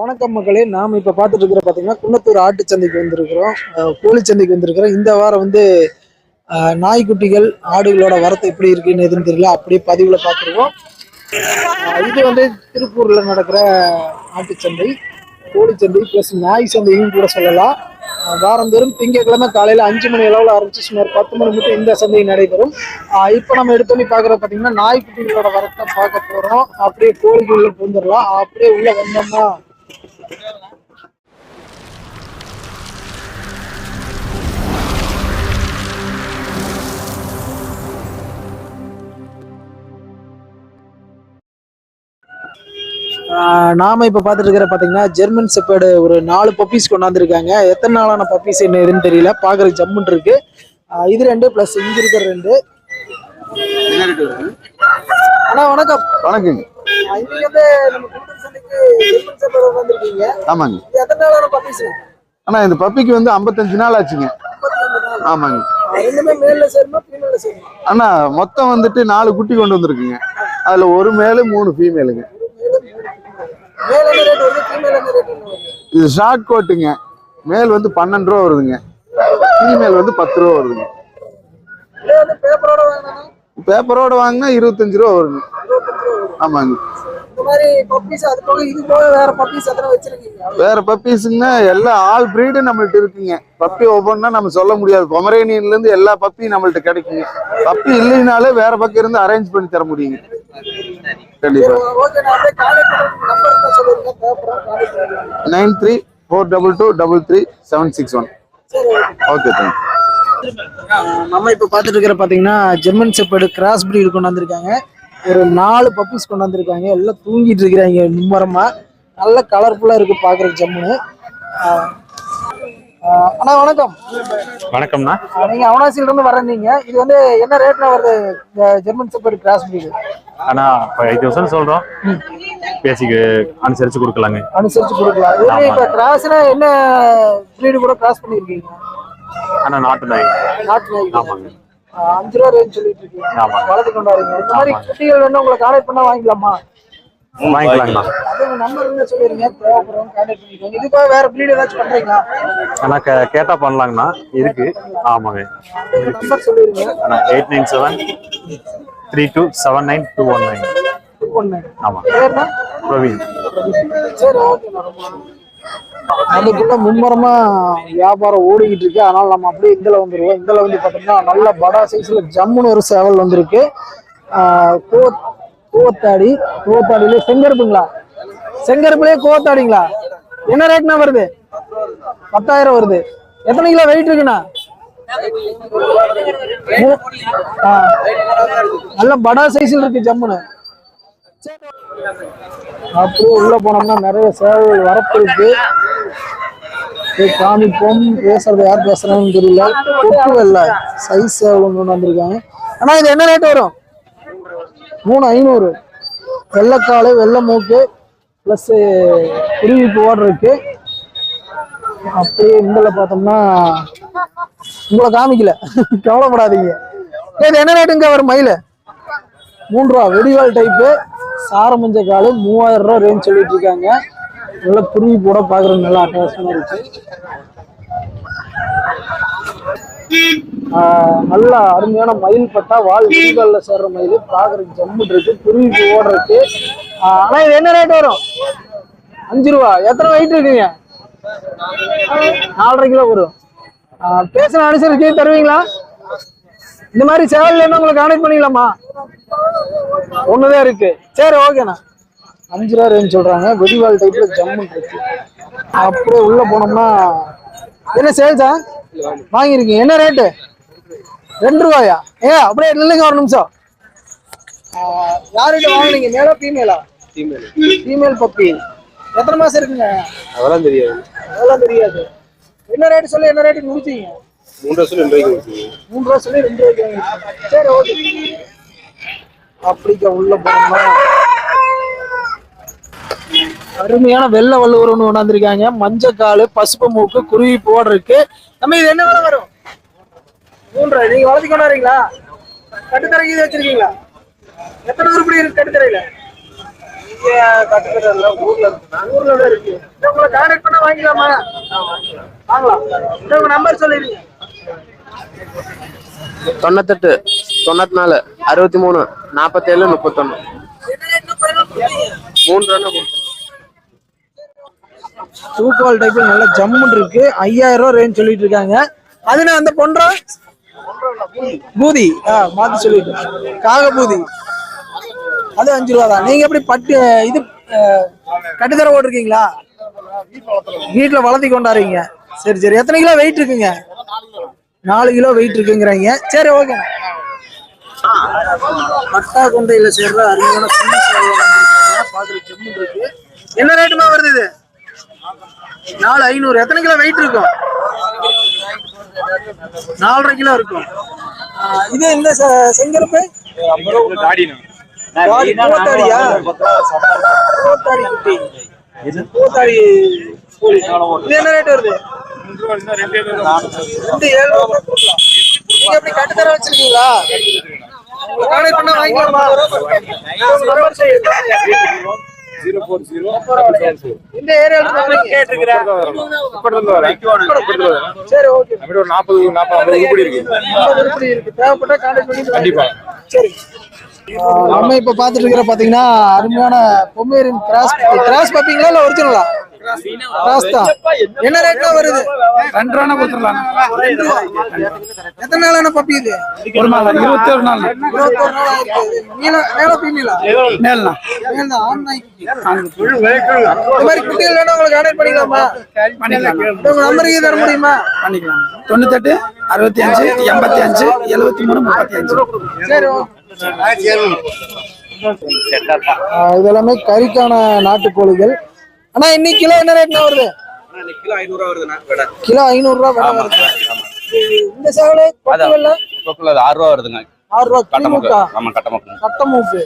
வணக்கம் மக்களே. நாம் இப்போ பார்த்துட்டு இருக்கிற பார்த்தீங்கன்னா குன்னத்தூர் ஆட்டு சந்தைக்கு வந்திருக்கிறோம். கோழி சந்தைக்கு வந்திருக்கிறோம். இந்த வாரம் வந்து நாய்க்குட்டிகள் ஆடுகளோட வரத்து எப்படி இருக்குன்னு எதுன்னு தெரியல. அப்படியே பதிவில் பார்த்துருக்கோம் இது வந்து திருப்பூரில் நடக்கிற ஆட்டுச்சந்தை சந்தை. சந்தை ப்ளஸ் நாய் சந்தையும் கூட சொல்லலாம். வாரம் வாரந்தோறும் திங்கட்கிழமை காலையில் அஞ்சு மணி அளவில் ஆரம்பிச்சு சுமார் பத்து மணி மட்டும் இந்த சந்தை நடைபெறும். இப்போ நம்ம எடுத்தோன்னே பார்க்குறது பார்த்தீங்கன்னா நாய்க்குட்டிகளோட வரத்தை பார்க்க போகிறோம் அப்படியே கோழிக்குள்ள புகுந்துடலாம் அப்படியே உள்ள வந்தோம்னா நாம இப்ப பாத்துட்டு இருக்கிற பாத்தீங்கன்னா ஜெர்மன் செப்பேடு ஒரு நாலு பப்பீஸ் கொண்டாந்துருக்காங்க. எத்தனை நாளான பப்பீஸ் என்ன எதுன்னு தெரியல. பாக்குறதுக்கு ஜம்முன் இருக்கு. இது ரெண்டு பிளஸ் இங்க இருக்கிற ரெண்டு. அண்ணா வணக்கம். வணக்கங்க வந்து நம்ம ஜெர்மன் செப்பேடு ஆமாங்க. எத்தனை நாளான பப்பீஸ் அண்ணா இந்த பப்பிக்கு வந்து 55 நாள் ஆச்சுங்க. ஆமாங்க. அண்ணா மொத்தம் வந்துட்டு நாலு குட்டி கொண்டு வந்திருக்குங்க. அதுல ஒரு மேலு மூணு ஃபீமேலுங்க மேல் என்ன ரேட் வருது ஃபீமேல் என்ன ரேட் வருது இது ஷார்ட் கோட்டுங்க மேல் வந்து பன்னெண்டு ரூபா வருதுங்க. ஃபீமேல் வந்து பத்து ரூபா வருதுங்க. பேப்பரோட வாங்கினா? பேப்பரோட வாங்கினா இருபத்தஞ்சு ரூபா வருங்க. ஆமாங்க. வேற பப்பீஸுங்கன்னா எல்லா ஆல் பிரீடும் நம்மள்ட்ட இருக்குங்க. பப்பி ஒவ்வொன்றா நம்ம சொல்ல முடியாது. பொமரேனியன்ல இருந்து எல்லா பப்பியும் நம்மள்ட்ட கிடைக்குங்க. பப்பி இல்லைனாலே வேற பக்கம் இருந்து அரேஞ்ச் பண்ணி தர முடியுங்க. நான் three four double two double three seven six one. சரி ஓகே. தேங்க் நம்ம இப்போ பார்த்துட்டு இருக்கிற பார்த்தீங்கன்னா ஜெர்மன் செப்பேடு கிராஸ் பிரீடு கொண்டு வந்திருக்காங்க. ஒரு நாலு பப்பீஸ் கொண்டு வந்திருக்காங்க. எல்லாம் தூங்கிட்டு இருக்கிறாங்க மும்மரமா. நல்ல கலர்ஃபுல்லாக இருக்கு பார்க்குறதுக்கு ஜம்முன்னு அண்ணா வணக்கம். வணக்கம்ண்ணா. ஆஹ் நீங்க அவனாசியில இருந்து வரீங்க இது வந்து என்ன ரேட்ல வருது இந்த ஜெர்மன் செப்பேடு கிராஸ் பிரீடு அண்ணா ஃபைவ் தௌசண்ட் சொல்றோம். பேசிக்கு அனுசரிச்சு கொடுக்கலாங்க. அனுசரிச்சு கொடுக்கலாம். இது இப்போ கிராஸ்னா என்ன பிரீடு கூட கிராஸ் பண்ணியிருக்கீங்க அண்ணா நாட்டு நாய். நாட்டு நாய். ஆமாங்க. அஞ்சு ரூபா ரேஞ்ச் சொல்லிட்டு இருக்கீங்க ஆமாங்க. வளர்த்து கொண்டாடுங்க. இந்த மாதிரி. குட்டிகள் வேணும் உங்களை கான்டாக்ட் பண்ணா வாங்கிக்கலாமா? வாங்கிக்கலாங்கண்ணா. கேட்டா பண்ணலாங்கண்ணா. இருக்கு. ஆமாங்க. நம்பர் சொல்லிருங்க அண்ணா eight nine seven three two seven nine two one nine ஒண்ணு ஆமாம் பிரவீன். சரி அதுக்குள்ள மும்முரமா வியாபாரம் ஓடிக்கிட்டு இருக்கு. அதனால நம்ம அப்படியே இதுல வந்துருவோம். இதுல வந்து பாத்தீங்கன்னா நல்ல படா சைஸ்ல ஜம்முன்னு ஒரு சேவல் வந்திருக்கு. கோ- கோத்தாடி. கோத்தாடியில செங்கருப்புங்களா? செங்கருப்புலயே கோத்தாடிங்களா? என்ன ரேட்னா வருது? பத்தாயிரம் வருது. எத்தனை கிலோ வெயிட் இருக்குண்ணா? நல்ல படா சைஸ்ல இருக்கு ஜம்முன்னு அப்படியே உள்ள போனோம்னா நிறைய சேவல் வரப்பிருக்கு காமிப்போம் பேசுறது யார் பேசுறாங்கன்னு தெரியல. கொட்டு வெள்ளை சைஸ் சேவல் ஒன்று வந்திருக்காங்க. ஆனா இது என்ன ரேட் வரும்? மூணு ஐநூறு. வெள்ளைக்காலு வெள்ளை மூக்கு ப்ளஸ் குருவி ஓடுறதுக்கு இருக்கு. அப்படியே இந்தில் பார்த்தோம்னா உங்களை காமிக்கல. கவலைப்படாதீங்க. இது என்ன ரேட்டுங்க வரும் மயில? மூணு ரூபா வெடிவால் டைப்பு சாரமஞ்ச காலு மூவாயிரம் ரூபா ரேஞ்ச் சொல்லிட்டு இருக்காங்க. நல்லா குருவி கூட பாக்குறது நல்லா அட்டகாசமா இருக்கு. நல்லா அருமையான மயில் பட்டா வால் வெடிவால்ல சேர்ற மயில். பாக்குறதுக்கு ஜம்மு இருக்கு. குருவி ஓட இருக்கு ஆனா இது என்ன ரேட் வரும்? அஞ்சு ரூபா. எத்தனை வெயிட் இருக்குங்க? நாலரை கிலோ வரும். பேசின அனுசரிச்சு தருவீங்களா? இந்த மாதிரி சேவல் என்ன உங்களுக்கு கான்டாக்ட் பண்ணிக்கலாமா? ஒண்ணுதான் இருக்கு. சரி ஓகேண்ணா அஞ்சு ரூபா ரேஞ்ச் சொல்றாங்க. வெடிவால் டைப்ல ஜம்மு இருக்கு. அப்படியே உள்ள போனோம்னா என்ன சேல்ஸா வாங்கிருக்கீங்க என்ன ரேட்டு ரெண்டு ரூபாயா? ஏ அப்படியே நில்லுங்க ஒரு நிமிஷம். ஆஹ் யார்கிட்ட வாங்குனீங்க? மேலா ஃபீமேலா ஃபீமேல் பப்பி எத்தனை மாசம் இருக்குங்க? அதெல்லாம் தெரியாது. அதெல்லாம் தெரியாது. என்ன ரேட் சொல்லி என்ன ரேட்டுக்கு முடிச்சீங்க? மூன்று வருஷம் ரெண்டு ரூபாய்க்கு மூணு ரூபா சொல்லி ரெண்டு ரூபாய்க்கு. சரி ஓகே அப்படிக்க உள்ள போனோம்னா அருமையான வெள்ளை வள்ளுவர் ஒன்று கொண்டாந்துருக்காங்க. மஞ்சக்கால் பசுப்பு மூக்கு குருவி போட இருக்கு. நம்ம இது என்ன விலை வரும்? மூன்று நீங்க வளர்த்தி கொண்டாடுறீங்களா? கட்டுத்தரைக்கு இது வச்சிருக்கீங்களா? எத்தனை உருப்படி இருக்கு கட்டுத்தரையில? ஊர்ல தான் இருக்கு. சரி, உங்களை கான்டாக்ட் பண்ண வாங்கிக்கலாமா? வாங்கலாம். சரி, உங்க நம்பர் சொல்லிடுங்க. தொண்ணூத்தெட்டு தொண்ணூத்தி நாலு அறுபத்தி மூணு நாற்பத்தேழு முப்பத்தொன்னு. மூணு. ரன் தூக்குவால் டைப்ல நல்ல ஜம்முன் இருக்கு. ஐயாயிரம் ரூபாய் ரேஞ்ச் சொல்லிட்டு இருக்காங்க. அதுனா அந்த பொன்றா பூதி. ஆ மாத்தி சொல்லிட்டு. காக பூதி அது அஞ்சு ரூபா தான். நீங்க எப்படி பட்டு இது கட்டுத்தர போட்டிருக்கீங்களா? வீட்டுல வளர்த்தி கொண்டாடுறீங்க. சரி சரி. எத்தனை கிலோ வெயிட் இருக்குங்க? நாலு கிலோ வெயிட் இருக்குங்கிறீங்க. சரி ஓகே பட்டா கொண்டையில சேர்ற அருமையான சின்ன சேவை இருக்கு. என்ன ரேட்டுமா வருது இது? நாலு ஐநூறு. எத்தனை கிலோ வெயிட் இருக்கும்? நாலரை கிலோ இருக்கும். இது இந்த செ- செங்கருப்பு? குட்டி. கோழி. இது என்ன ரேட் வருது? ரெண்டு ஏழு ரூபா. நீங்க எப்படி கட்டுத்தர வச்சிருக்கீங்களா? கான்டாக்ட் பண்ணா வாங்கிக்கலாமா? நம்பர் சொல்லுங்க. இந்த ஏரியால சரி ஓகே ஒரு நாற்பது நாற்பது ஐம்பது உருப்படி இருக்கு. தேவைப்பட்டா கான்டாக்ட் பண்ணி கண்டிப்பா. சரி. நம்ம இப்ப பாத்துட்டு இருக்கிற பாத்தீங்கன்னா அருமையான பொம்மேரின் கிராஸ் கிராஸ் பாப்பீங்களா இல்ல ஒரிஜினலா? கிராஸ் தான். என்ன ரேட்ல வருது? ரெண்டு ரூபா கொடுத்துடலாம். எத்தனை நாளான பப்பி இது? ஒரு நாள் இருபத்தி ஒரு நாள். இருபத்தொரு நாள் ஆயிருக்கு. நீல மேல ஃபீமேலா மேல்ண்ணா மேல ஆண் நாய் குட்டி. இந்த மாதிரி குட்டிகள் வேணா உங்களுக்கு கான்டாக்ட் பண்ணிக்கலாமா? பண்ணிக்கலாம். உங்க நம்பருக்கு தர முடியுமா? பண்ணிக்கலாம். தொண்ணூத்தெட்டு அறுபத்தி அஞ்சு எண்பத்தி அஞ்சு எழுபத்தி மூணு முப்பத்தி அஞ்சு. சரி ஓகே இது எல்லாமே கறிக்கான நாட்டுக்கோழிகள். ஆனா இன்னைக்கு கிலோ என்ன ரேட்னா வருது? கிலோ ஐநூறு வருதுண்ணா விட கிலோ ஐநூறு ரூபா விலை வருது இந்த சேவலை ஆறு ரூபா வருதுங்க. ஆறு ரூபா கிளிமுக்கா ஆமா கட்டமாக்கு கட்ட மூப்பு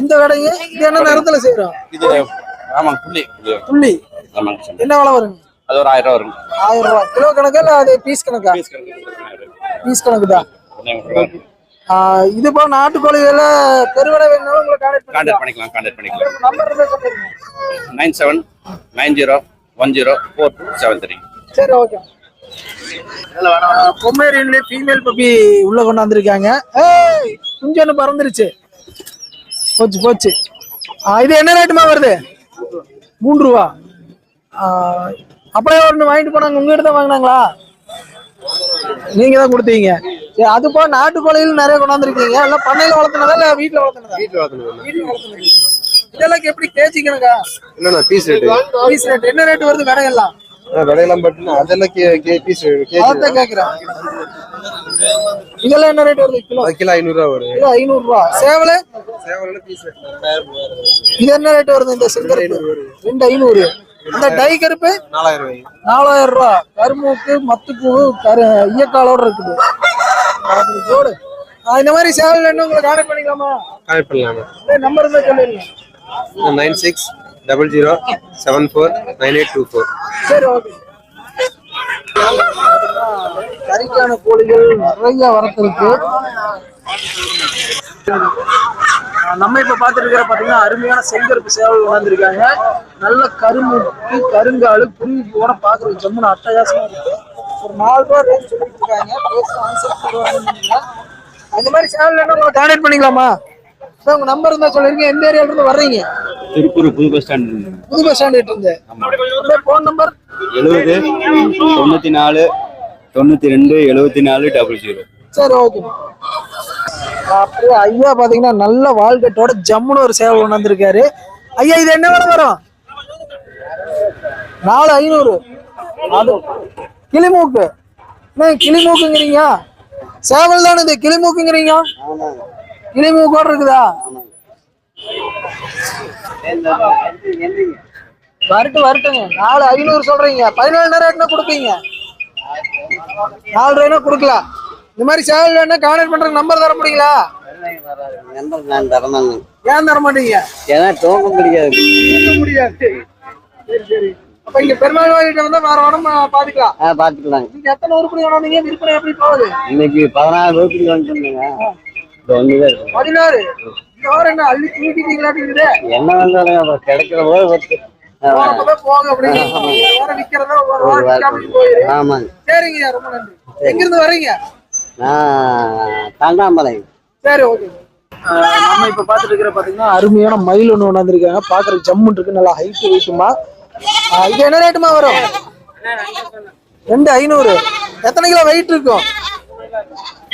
இந்த கடைங்க இது என்ன நேரத்துல செய்யறோம் இது ஆமாங்க புள்ளி புள்ளி ஆமாங்க என்ன விலை வருங்க? அது ஒரு ஆயிரம் ரூபா வருங்க. ஆயிரம் ரூபாய் கிலோ கணக்கா இல்ல அது பீஸ் கணக்கா? பீஸ் கணக்கு. தான் ஆஹ் இது போல நாட்டுக்கோழிகள பெருவிலை வேணும்னாலும் உங்களை கான்டாக்ட் பண்ணிக்கலாம். கான்டாக்ட் பண்ணிக்கலாம் number nine seven nine zero one zero four two seven three சரி ஓகே பொம்மேரியன்லயே ஃபீமேல் பப்பி உள்ள கொண்டாந்துருக்காங்க ஏய் குஞ்சு பறந்துருச்சு. போச்சு போச்சு. இது என்ன ரேட்டுமா வருது? மூன்று ரூபா. அப்படியே ஒன்று வாங்கிட்டு போனாங்க. உங்ககிட்ட தான் வாங்கினாங்களா? நீங்க தான் கொடுத்தீங்க. அது போக நாட்டுக்கோழிகள் நிறைய கொண்டாந்துருக்கீங்க. எல்லாம் பண்ணையில வளர்த்துனதா இல்ல வீட்டுல வளர்த்துனதா? வீட்டுல வளர்த்துனது வீட்டுல வளர்த்துனது. இதெல்லாம் எப்படி கேஜி கணக்கா என்னண்ணா பீஸ் ரேட்டு. பீஸ் ரேட் என்ன ரேட் வருது விலையெல்லாம்? விலையெல்லாம் பட்டுனா அதெல்லாம் கே கே பீஸ் கேஜி அதான் கேக்குறேன். இதெல்லாம் என்ன ரேட் வருது கிலோ? அது கிலோ ஐநூறுரூவா வரும் கிலோ ஐநூறு ரூபா சேவல? சேவலில் பீஸ் இது என்ன ரேட் வருது இந்த செங்கருப்பு ரெண்டு ஐநூறு. அந்த டை கருப்பு? நாலாயிரம் ரூபாய். நாலாயிரம் ரூபா. கருமூக்கு மத்துப்பூ கரு ஈயக்காலோட இருக்குது. இந்த மாதிரி சேவல் வேணும் உங்களை கான்டாக்ட் பண்ணிக்கலாமா? கனெக்ட் பண்ணலாமா? நம்பர் இருந்தா சொல்லிடுங்க. Nine six double zero seven four nine eight two four. சரி ஓகே. கறிக்கான கோழிகள் நிறைய வரத்து இருக்கு நம்ம இப்ப பாத்துட்டு இருக்கிற பாத்தீங்கன்னா அருமையான செங்கருப்பு சேவல் வளர்ந்துருக்காங்க நல்ல கருமுக்கு கருங்காலு குருவியோட பாக்குறது ஜம்முன்னு அட்டகாசமா இருக்கு. ஒரு நாலு ரூபா ரேட் சொல்லிட்டு இருக்காங்க. அந்த மாதிரி சேவல் வேணும் உங்களை கான்டாக்ட் பண்ணிக்கலாமா? சார் உங்க நம்பர் இருந்தா சொல்லிருங்க. எந்த ஏரியால இருந்து வர்றீங்க? திருப்பூர் புது பஸ் ஸ்டாண்ட் புது பஸ் ஸ்டாண்ட் இருந்து. போன் நம்பர் எழுபது தொண்ணூத்தி நாலு தொண்ணூத்தி ரெண்டு எழுபத்தி நாலு டபுள் ஜீரோ சரி ஓகே அப்படியே ஐயா பாத்தீங்கன்னா நல்ல வாழ்க்கட்டோட ஜம்முன்னு ஒரு சேவை கொண்டு வந்திருக்காரு ஐயா இது என்ன விலை வரும்? நாலு ஐநூறு. அது கிளிமூக்கு. என்ன கிளிமூக்குங்கிறீங்க? சேவல் தானே இது கிளிமூக்குங்கிறீங்க? கிளிமூக்கோட இருக்குதா? வரட்டு வரட்டுங்க நாலு ஐநூறு சொல்றீங்க. பதினேழு நேரம் என்ன கொடுப்பீங்க? நாலு ரூபாய்னா கொடுக்கலாம் இந்த மாதிரி சேவல் வேணா கான்டாக்ட் பண்ற நம்பர் தர முடியுங்களா? நம்பர் நான் தரமாங்க ஏன் தர மாட்டீங்க? ஏன்னா தூங்க முடியாது முடியாது சரி சரி. அப்ப இங்க பெருமாள் வாயிட்ட வந்தா வேற உடம்ப பாத்துக்கலாம். பார்த்துக்கலாங்க நீங்க எத்தனை உருப்படி வேணாந்தீங்க விற்பனை எப்படி போகுது? இன்னைக்கு பதினாறு ரூபாய்க்கு வந்துருந்தேங்க பதினாறு? இந்த வாரம் என்ன அள்ளி தூக்கிட்டீங்களாட்டு இருக்குது? என்ன வந்தாலும் கிடைக்கிற போது ஒருத்து சரிங்கய்யா ரொம்ப நன்றி. எங்க இருந்து வரீங்க? நான் தண்டாம்பாளையம் சரி ஓகே. நம்ம இப்ப பாத்துட்டு இருக்கிற பாத்தீங்கன்னா அருமையான மயில் ஒண்ணு கொண்டாந்துருக்காங்க பாக்குறதுக்கு ஜம்முன் இருக்கு. நல்லா ஹைட் வெயிட்டுமா இது என்ன ரேட்டுமா வரும்? ரெண்டு ஐநூறு. எத்தனை கிலோ வெயிட் இருக்கும்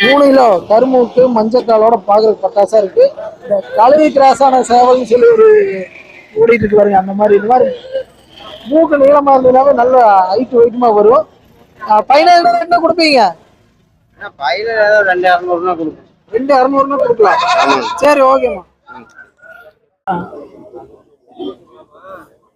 மூணு கிலோ. கருமூக்கு மஞ்சக்காலோட பாக்குறதுக்கு பட்டாசா இருக்கு. இந்த கழுவி கிராஸான சேவல்னு சொல்லி ஒரு ஓடிட்டு இருக்கு பாருங்க அந்த மாதிரி. இந்த மாதிரி மூக்கு நீளமா இருந்ததுனாவே நல்ல ஹைட் வெயிட்டுமா வரும். பைனல் என்ன கொடுப்பீங்க? ரெண்டு அறுநூறுனா கொடுக்கலாம். சரி ஓகேம்மா